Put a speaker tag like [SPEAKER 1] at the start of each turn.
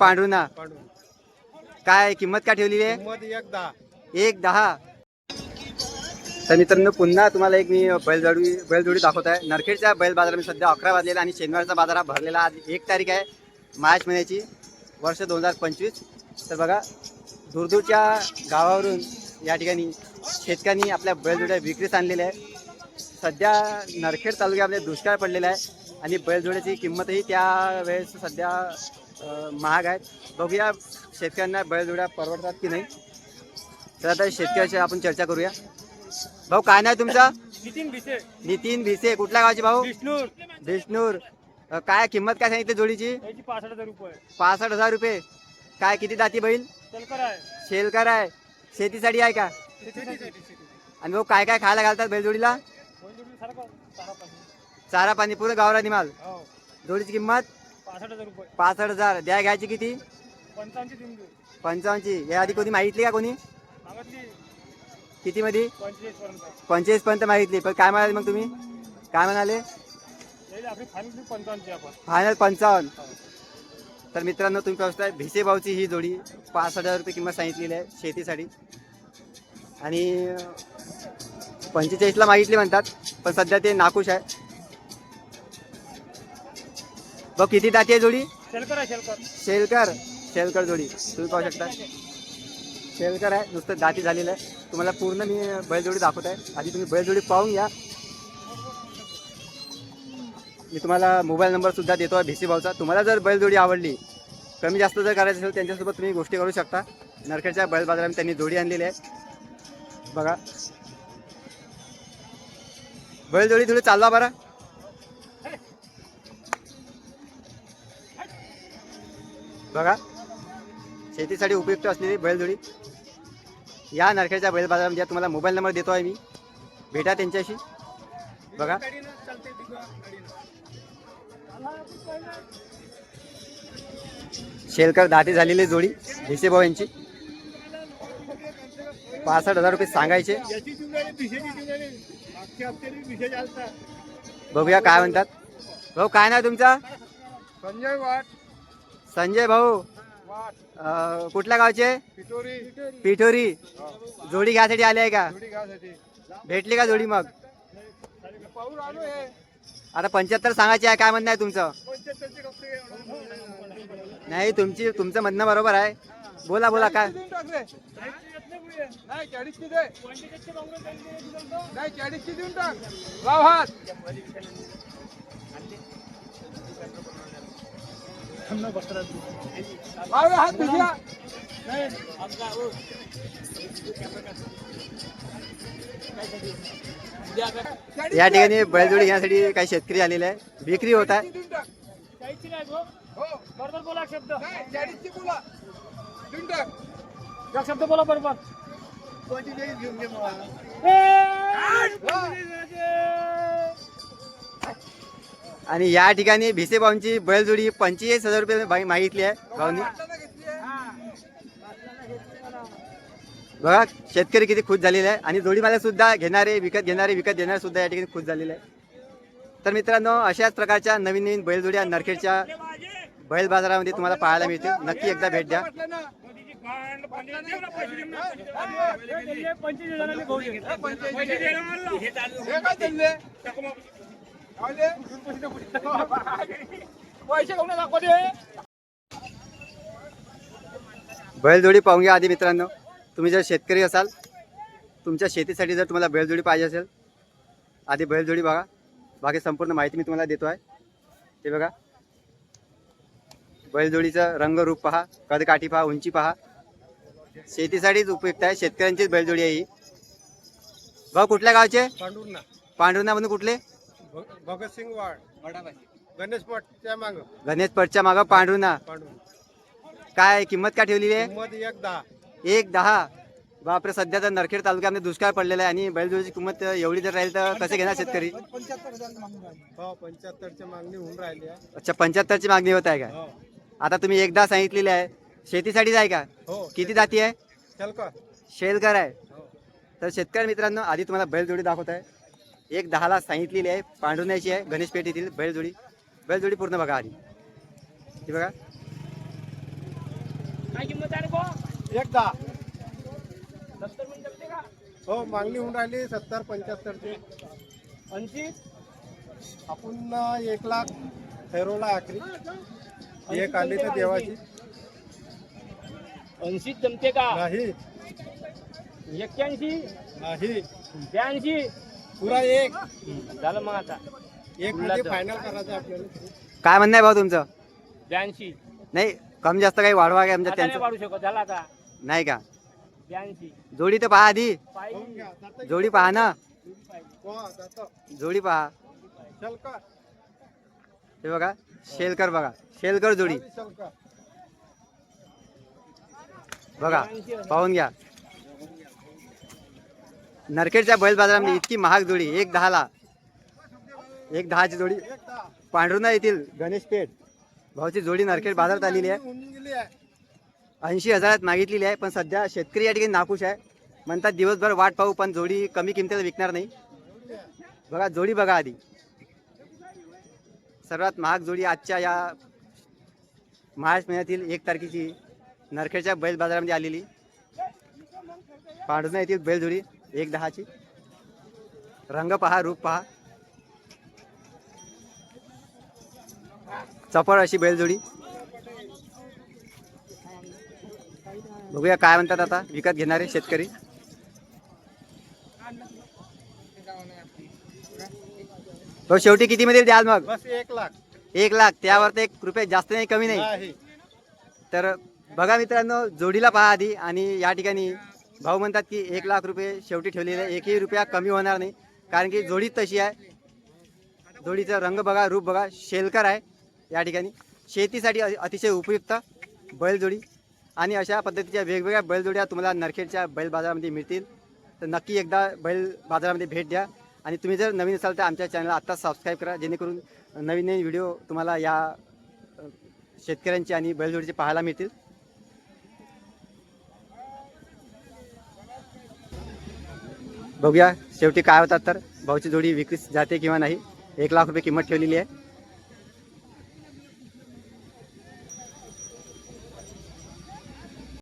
[SPEAKER 1] पांढरुणा काय किंमत काय ठेवलेली आहे?
[SPEAKER 2] एक दहा.
[SPEAKER 1] एक दहा. तर मित्रांनो पुन्हा तुम्हाला एक मी बैलजोडी बैलजोडी दाखवत आहे. नरखेडच्या बैल बाजारामध्ये सध्या अकरा वाजलेला आणि शनिवारचा बाजार हा भरलेला आज एक तारीख आहे मार्च महिन्याची वर्ष दोन हजार पंचवीस. तर बघा दूरदूरच्या गावावरून या ठिकाणी शेतकऱ्यांनी आपल्या बैलजोड्या विक्रीस आणलेल्या आहे सध्या नरखेड तालुक्यामध्ये दुष्काळ पडलेला आहे. आणि बैलजोड्याची किंमतही त्या वेळेस सध्या महाग आहे बघूया शेतकऱ्यांना बैलजोड्या परवडतात की नाही. तर आता शेतकऱ्याशी आपण चर्चा करूया. भाऊ काय नाही तुमचा?
[SPEAKER 2] नितीन भिसे.
[SPEAKER 1] नितीन भिसे. कुठल्या गावाचे भाऊ?
[SPEAKER 2] विष्णूर
[SPEAKER 1] विष्णूर काय किंमत काय सांगितली जोडीची?
[SPEAKER 2] पासष्ट हजार रुपये.
[SPEAKER 1] पासष्ट हजार रुपये. काय किती दाती बैल? शेलकर आहे. शेतीसाठी आहे का? आणि भाऊ काय काय खायला घालतात बैलजोडीला? चारा पाणी पुरं गावरानी माल.
[SPEAKER 2] हो.
[SPEAKER 1] जोडीची किंमत?
[SPEAKER 2] पासष्ट हजार रुपये.
[SPEAKER 1] पासष्ट हजार. द्या घ्यायची किती?
[SPEAKER 2] पंचावन्नची देऊन देऊ.
[SPEAKER 1] पंचावन्नची. या आधी कोणी मागितली का कोणी?
[SPEAKER 2] मागतली.
[SPEAKER 1] किती मध्ये
[SPEAKER 2] पंचेचाळीस पर्यंत.
[SPEAKER 1] पंचेचाळीस पर्यंत मागितली. पण काय म्हणाले मग तुम्ही? काय म्हणाले?
[SPEAKER 2] आपली फायनल पंचावन्नची आपण.
[SPEAKER 1] फायनल पंचावन्न. तर मित्रांनो तुम्ही पाहू शकता भिसे भाऊची ही जोडी पाच हजार रुपये किंमत सांगितलेली आहे शेतीसाठी. आणि पंचेचाळीसला मागितली म्हणतात पण सध्या ते नाखुश आहे. बघ किती दाती आहे जोडी?
[SPEAKER 2] शेलकर आहे शेलकर
[SPEAKER 1] शेलकर शेलकर जोडी. तुम्ही पाहू शकता. शेलकर आहे. नुसतं दाती झालेलं आहे. तुम्हाला पूर्ण मी बैलजोडी दाखवत आहे आधी तुम्ही बैलजोडी पाहून घ्या. मी तुम्हाला मोबाईल नंबर सुद्धा देतो आहे भिसी भाऊचा. तुम्हाला जर बैलजोडी आवडली कमी जास्त जर करायचं असेल त्यांच्यासोबत तुम्ही गोष्टी करू शकता. नरखेडच्या बैल बाजारामध्ये त्यांनी जोडी आणलेली आहे. बघा. बैलजोडी थोडी चालवा बरं. बघा. शेतीसाठी उपयुक्त असलेली बैलजोडी. या नरखेडच्या बैल बाजारामध्ये म्हणजे तुम्हाला मोबाईल नंबर देतो आहे मी. भेटा त्यांच्याशी. बघा. शेलकर दाती झालेली जोडी भिसेभाऊ यांची. पासष्ट हजार रुपये सांगायचे. बघूया काय म्हणतात. भाऊ काय नाव तुमचा?
[SPEAKER 2] संजय वाट.
[SPEAKER 1] संजय भाऊ अं, कुठल्या गावचे?
[SPEAKER 2] पिटोरी
[SPEAKER 1] पिठोरी. जोडी घ्यायसाठी आले आहे का? भेटली का जोडी मग?
[SPEAKER 2] आलो
[SPEAKER 1] आता पंच्याहत्तर सांगायचे आहे काय म्हणणं आहे तुमचं?
[SPEAKER 2] पंच्याहत्तरचे कपडे एवढं
[SPEAKER 1] नाही तुमची तुमचं म्हणणं बरोबर आहे. बोला बोला काय.
[SPEAKER 2] नाही चाळीसची दे. नाही चाळीसची देऊन टाक. लाव हात. हात
[SPEAKER 1] या ठिकाणी बैलजोडी घेण्यासाठी काही शेतकरी आलेले आहे विक्री होत आहे.
[SPEAKER 2] हो
[SPEAKER 3] बरोबर बोला शब्द.
[SPEAKER 2] बोला देऊन टाक
[SPEAKER 3] एक शब्द बोला बरोबर
[SPEAKER 2] घेऊन घे
[SPEAKER 1] आणि या ठिकाणी भिसे भाऊंची बैलजोडी पंचेचाळीस हजार रुपये बाई- मागितली आहे भाऊनी. बघा शेतकरी किती खुश झालेले आहे. आणि जोडीमाला सुद्धा घेणारे विकत घेणारे विकत घेणारे सुद्धा या ठिकाणी खुश झालेले आहे. तर मित्रांनो अशाच प्रकारच्या नवीन नवीन बैलजोड्या नरखेडच्या बैल बाजारामध्ये तुम्हाला पाहायला मिळतील. नक्की एकदा भेट द्या.
[SPEAKER 3] पंचवीस
[SPEAKER 2] पैसे
[SPEAKER 1] बैलजोडी पाहून घ्या आधी मित्रांनो. तुम्ही जर शेतकरी असाल तुमच्या शेतीसाठी जर तुम्हाला बैलजोडी पाहिजे असेल आधी बैलजोडी बघा. बाकी संपूर्ण माहिती मी तुम्हाला देतो आहे ते बघा. बैलजोडीचं रंग रूप पहा कदकाठी पहा उंची पहा. शेतीसाठीच उपयुक्त आहे शेतकऱ्यांचीच बैलजोडी आहे ही. भाऊ कुठल्या गावचे?
[SPEAKER 2] पांडुर्णा
[SPEAKER 1] पांढरुणामधून कुठले?
[SPEAKER 2] भगतसिंग वाड. गणेश मठच्या माग.
[SPEAKER 1] गणेश पटच्या मागं
[SPEAKER 2] पांडुर्णा
[SPEAKER 1] काय किंमत काय ठेवलेली आहे?
[SPEAKER 2] किंमत एक दहा.
[SPEAKER 1] एक दहा. बापरे सध्या तर नरखेड तालुक्यामध्ये दुष्काळ पडलेला आहे आणि बैलजोडीची किंमत एवढी जर राहील तर कसे घेणार शेतकरी?
[SPEAKER 2] हो पंच्याहत्तरची मागणी होऊन राहिली आहे.
[SPEAKER 1] अच्छा पंच्याहत्तरची मागणी होत आहे का?
[SPEAKER 2] हो.
[SPEAKER 1] आता तुम्ही एकदा सांगितलेली आहे. शेतीसाठीच आहे का?
[SPEAKER 2] हो
[SPEAKER 1] किती जाती आहे?
[SPEAKER 2] चल
[SPEAKER 1] शेलकर आहे.
[SPEAKER 2] हो.
[SPEAKER 1] तर शेतकरी मित्रांनो आधी तुम्हाला बैलजोडी दाखवत आहे. एक दहाला सांगितलेली आहे पांढरुण्याची आहे गणेश पेठ येथील बैलजोडी. बैलजोडी पूर्ण बघा आधी. ही बघा.
[SPEAKER 3] काय किंमत आहे रे भाऊ?
[SPEAKER 2] एक दहा. हो मागणी होऊन राहिली सत्तर पंच्याहत्तरची.
[SPEAKER 3] ऐंशी
[SPEAKER 2] आपण एक लाख ठरवला आखरी. एक आली तर देवाची.
[SPEAKER 3] ऐंशीच जमते का?
[SPEAKER 2] नाही.
[SPEAKER 3] एक्क्याऐंशी?
[SPEAKER 2] नाही.
[SPEAKER 3] ब्याऐंशी?
[SPEAKER 2] पुरा एक.
[SPEAKER 3] झालं मग आता.
[SPEAKER 2] एक मध्ये फायनल करायचं आपल्याला.
[SPEAKER 1] काय म्हणणं आहे भाऊ तुमचं?
[SPEAKER 3] ब्याऐंशी.
[SPEAKER 1] नाही कमी जास्त काही वाढवा काय म्हणजे
[SPEAKER 3] आता नाही
[SPEAKER 1] त्यांचं?
[SPEAKER 3] वाढू शकत झाला आता.
[SPEAKER 1] नाही का?
[SPEAKER 3] ब्याऐंशी.
[SPEAKER 1] जोडी तर पहा आधी.
[SPEAKER 3] पाहिजे.
[SPEAKER 2] जातं
[SPEAKER 1] जोडी पहा ना.
[SPEAKER 2] हो, जातं.
[SPEAKER 1] जोडी पहा.
[SPEAKER 2] चल का
[SPEAKER 1] हे बघा शेलकर बघा. शेलकर जोडी.
[SPEAKER 2] चल का
[SPEAKER 1] बघा पाहून घ्या. नरखेडच्या बैल बाजारामध्ये इतकी महाग जोडी एक दहाला. एक दहाची जोडी.
[SPEAKER 2] एक
[SPEAKER 1] पांढरुणा येथील गणेश पेठ भाऊची जोडी नरखेड बाजारात आलेली आहे. ऐंशी हजारात मागितलेली आहे पण सध्या शेतकरी या ठिकाणी नाखुश आहे. म्हणतात दिवसभर वाट पाहू पण जोडी कमी किमतीला विकणार नाही. बघा जोडी बघा आधी. सर्वात महाग जोडी आजच्या या मार्च महिन्यातील एक तारखेची नरखेडच्या बैल बाजारामध्ये आलेली. पांढुणा येथील बैल जोडी. एक दहाची. रंग पहा रूप पहा. चपळ अशी बैलजोडी. बघूया काय म्हणतात आता विकत घेणारे शेतकरी. तो शेवटी किती मध्ये द्याल मग?
[SPEAKER 2] बस एक लाख.
[SPEAKER 1] एक लाख. त्यावर तर एक रुपये जास्त नाही कमी नाही. तर बघा मित्रांनो जोडीला पहा आधी आणि या ठिकाणी भाऊ म्हणतात की एक लाख रुपये शेवटी ठेवलेले एकही रुपया कमी होणार नाही. कारण की जोडी तशी आहे. जोडीचा रंग बघा रूप बघा शेलकर आहे या ठिकाणी. शेतीसाठी अतिशय उपयुक्त बैलजोडी आणि अशा पद्धतीच्या वेगवेगळ्या बैलजोड्या तुम्हाला नरखेडच्या बैल बाजारामध्ये मिळतील. तर नक्की एकदा बैल बाजारामध्ये भेट द्या. आणि तुम्ही जर नवीन असाल तर आमच्या चॅनलला आत्ताच सबस्क्राईब करा. जेणेकरून नवीन नवीन व्हिडिओ तुम्हाला या शेतकऱ्यांची आणि बैलजोडीचे पाहायला मिळतील. बघूया. शेवटी काय होतात तर? भाऊची जोडी विक्रीस जाते किंवा नाही? एक लाख रुपये किंमत ठेवलेली आहे.